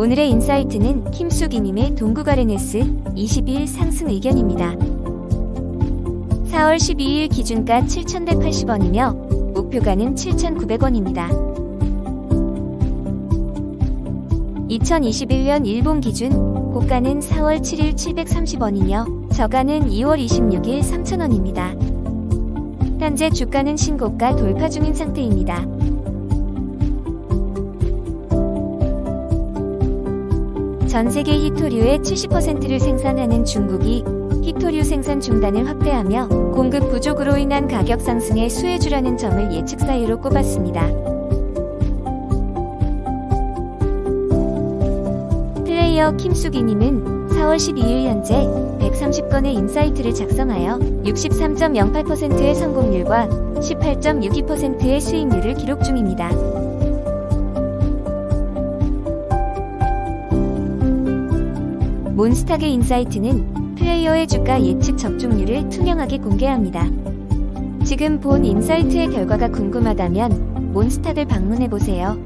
오늘의 인사이트는 김수기님의 동구가레네스 20일 상승 의견입니다. 4월 12일 기준가 7,180원이며 목표가는 7,900원입니다. 2021년 일본 기준 고가는 4월 7일 730원이며 저가는 2월 26일 3,000원입니다. 현재 주가는 신고가 돌파 중인 상태입니다. 전 세계 히토류의 70%를 생산하는 중국이 히토류 생산 중단을 확대하며 공급 부족으로 인한 가격 상승에 수혜주라는 점을 예측 사유로 꼽았습니다. 플레이어 김수기님은 4월 12일 현재 130건의 인사이트를 작성하여 63.08%의 성공률과 18.62%의 수익률을 기록 중입니다. 몬스타게 인사이트는 플레이어의 주가 예측 적중률을 투명하게 공개합니다. 지금 본 인사이트의 결과가 궁금하다면 몬스타를 방문해 보세요.